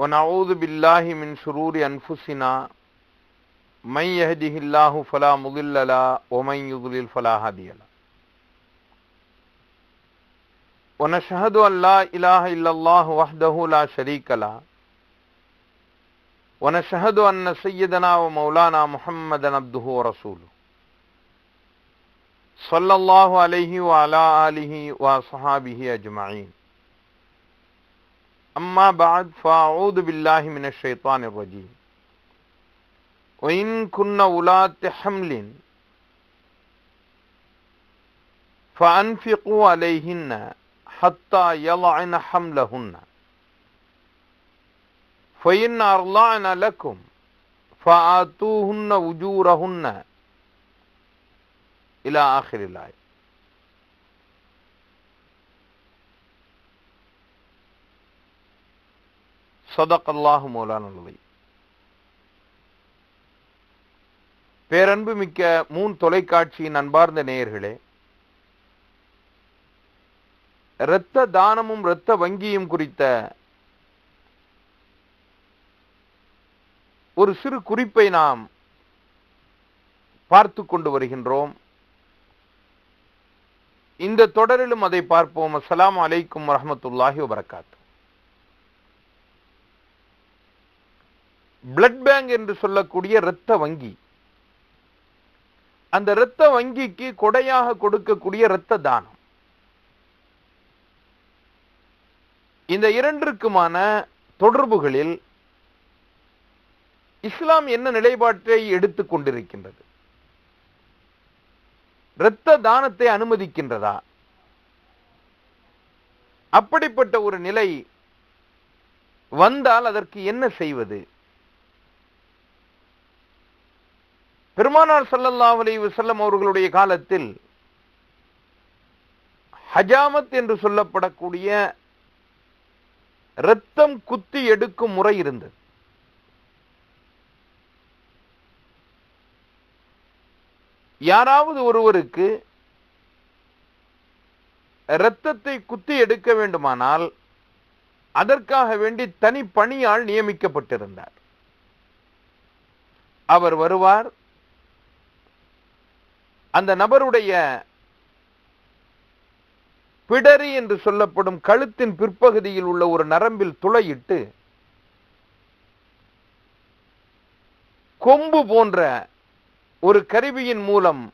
ونعوذ بالله من شرور أنفسنا. من يهده الله فلا مضل له ومن يضلل فلا هادي له. ونشهد أن لا إله إلا الله وحده لا شريك له. ونشهد أن سيدنا ومولانا محمدا عبده ورسوله. صلى الله عليه وعلى آله وصحابه أجمعين. أما بعد فأعوذ بالله من الشيطان الرجيم. وإن كن أولات حمل فأنفقوا عليهن حتى يضعن حملهن. فإن أرضعن لكم فآتوهن أجورهن إلى آخر الآية. சதக் அல்லாஹு பேரன்பு மிக்க மூன் தொலைக்காட்சியின் அன்பார்ந்த நேயர்களே இரத்த தானமும் இரத்த வங்கியும் குறித்த ஒரு சிறு குறிப்பை நாம் பார்த்து கொண்டு வருகின்றோம். இந்த தொடரிலும் அதை பார்ப்போம். அஸ்லாம் அலைக்கும் வரமத்துல்லாஹி வரக்காத்து பிளட் பேங்க் என்று சொல்லக்கூடிய இரத்த வங்கி. அந்த இரத்த வங்கிக்கு கொடையாக கொடுக்கக்கூடிய இரத்த தானம். இந்த இரண்டிற்குமான தொடர்புகளில் இஸ்லாம் என்ன நிலைப்பாட்டை எடுத்துக் கொண்டிருக்கின்றது? இரத்த தானத்தை அனுமதிக்கின்றதா? அப்படிப்பட்ட ஒரு நிலை வந்தால் அதற்கு என்ன செய்வது? பெருமானார் சல்லல்லா அலி வசல்லம் அவர்களுடைய காலத்தில் ஹஜாமத் என்று சொல்லப்படக்கூடிய இரத்தம் குத்தி எடுக்கும் முறை இருந்தது. யாராவது ஒருவருக்கு இரத்தத்தை குத்தி எடுக்க வேண்டுமானால் அதற்காக வேண்டி தனி பணியால் நியமிக்கப்பட்டிருந்தார். அவர் வருவார் அந்த நபருடைய பிடரி என்று சொல்லப்படும் கழுத்தின் பிற்பகுதியில் உள்ள ஒரு நரம்பில் துளையிட்டு கொம்பு போன்ற ஒரு கருவியின் மூலம்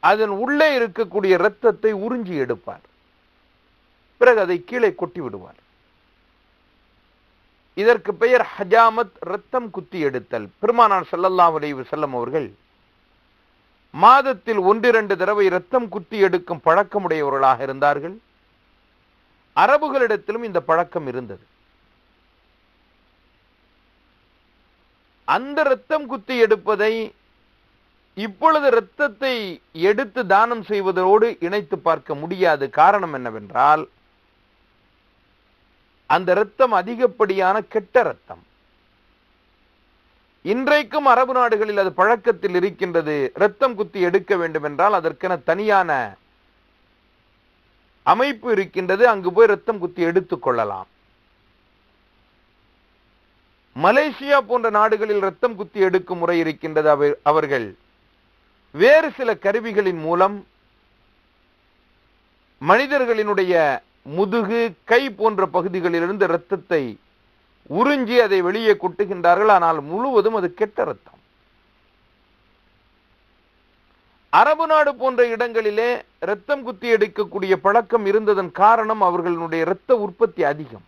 அதன் உள்ளே இருக்கக்கூடிய இரத்தத்தை உறிஞ்சி எடுப்பார். பிறகு அதை கீழே கொட்டி விடுவார். இதற்கு பெயர் ஹஜாமத் ரத்தம் குத்தி எடுத்தல். பெருமானார் செல்லல்லா உலைவு செல்லம் அவர்கள் மாதத்தில் ஒன்றிரண்டு தடவை ரத்தம் குத்தி எடுக்கும் பழக்கமுடையவர்களாக இருந்தார்கள். அரபுகளிடத்திலும் இந்த பழக்கம் இருந்தது. அந்த ரத்தம் குத்தி எடுப்பதை இப்பொழுது இரத்தத்தை எடுத்து தானம் செய்வதோடு இணைத்து பார்க்க முடியாது. காரணம் என்னவென்றால் அந்த இரத்தம் அதிகப்படியான கெட்ட ரத்தம் இன்றைக்கும் அரபு நாடுகளில் அது பழக்கத்தில் இருக்கின்றது. ரத்தம் குத்தி எடுக்க வேண்டும் என்றால் அதற்கென தனியான அமைப்பு இருக்கின்றது. அங்கு போய் ரத்தம் குத்தி எடுத்துக் கொள்ளலாம். மலேசியா போன்ற நாடுகளில் ரத்தம் குத்தி எடுக்கும் முறை இருக்கின்றது அவர்கள். வேறு சில கருவிகளின் மூலம் மனிதர்களினுடைய முதுகு கை போன்ற பகுதிகளிலிருந்து இரத்தத்தை உறிஞ்சி அதை வெளியே கொட்டுகின்றார்கள் ஆனால் முழுவதும் அது கெட்ட ரத்தம் அரபு நாடு போன்ற இடங்களிலே ரத்தம் குத்தி எடுக்கக்கூடிய பழக்கம் இருந்ததன் காரணம் அவர்களுடைய இரத்த உற்பத்தி அதிகம்.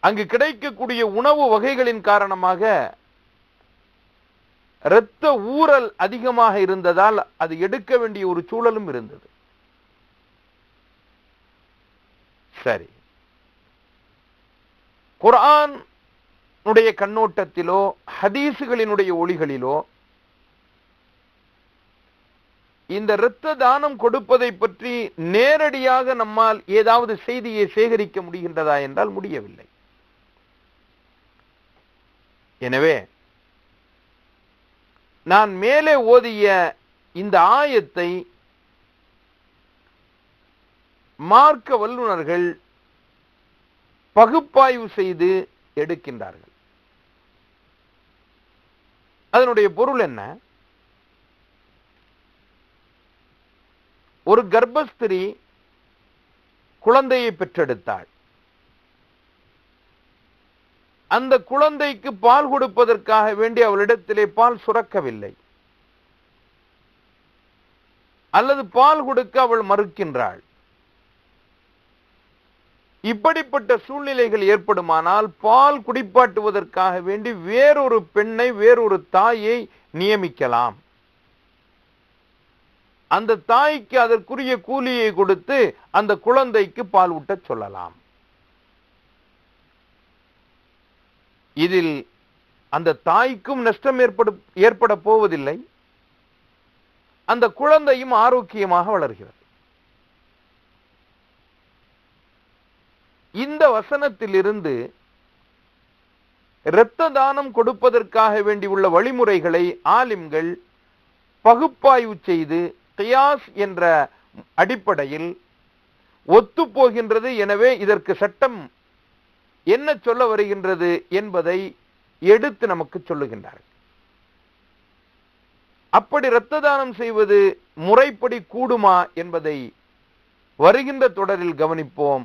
அங்கு கிடைக்கக்கூடிய உணவு வகைகளின் காரணமாக இரத்த ஊறல் அதிகமாக இருந்ததால் அது எடுக்க வேண்டிய ஒரு சூழலும் இருந்தது. சரி. குரானுடைய கண்ணோட்டத்திலோ ஹதீசுகளினுடைய ஒளிகளிலோ இந்த இரத்த தானம் கொடுப்பதை பற்றி நேரடியாக நம்மால் ஏதாவது செய்தியை சேகரிக்க முடிகின்றதா என்றால் முடியவில்லை. எனவே நான் மேலே ஓதிய இந்த ஆயத்தை மார்க்க வல்லுனர்கள் பகுப்பாய்வு செய்து எடுக்கின்றார்கள். அதனுடைய பொருள் என்ன? ஒரு கர்ப்பஸ்திரி குழந்தையை பெற்றெடுத்தாள். அந்த குழந்தைக்கு பால் கொடுப்பதற்காக வேண்டி அவளிடத்திலே பால் சுரக்கவில்லை. அல்லது பால் கொடுக்க அவள் மறுக்கின்றாள். இப்படிப்பட்ட சூழ்நிலைகள் ஏற்படுமானால் பால் குடிப்பாட்டுவதற்காக வேண்டி வேறொரு பெண்ணை வேறொரு தாயை நியமிக்கலாம். அந்த தாய்க்கு அதற்குரிய கூலியை கொடுத்து அந்த குழந்தைக்கு பால் ஊட்டச் சொல்லலாம். இதில் அந்த தாய்க்கும் நஷ்டம் ஏற்பட ஏற்பட போவதில்லை. அந்த குழந்தையும் ஆரோக்கியமாக வளர்கிறது. இந்த வசனத்திலிருந்து இரத்த தானம் கொடுப்பதற்காக வேண்டியுள்ள வழிமுறைகளை ஆலிம்கள் பகுப்பாய்வு செய்து கியாஸ் என்ற அடிப்படையில் ஒத்து போகின்றது. எனவே இதற்கு சட்டம் என்ன சொல்ல வருகின்றது என்பதை எடுத்து நமக்கு சொல்லுகின்றார்கள். அப்படி இரத்த தானம் செய்வது முறைப்படி கூடுமா என்பதை வருகின்ற தொடரில் கவனிப்போம்.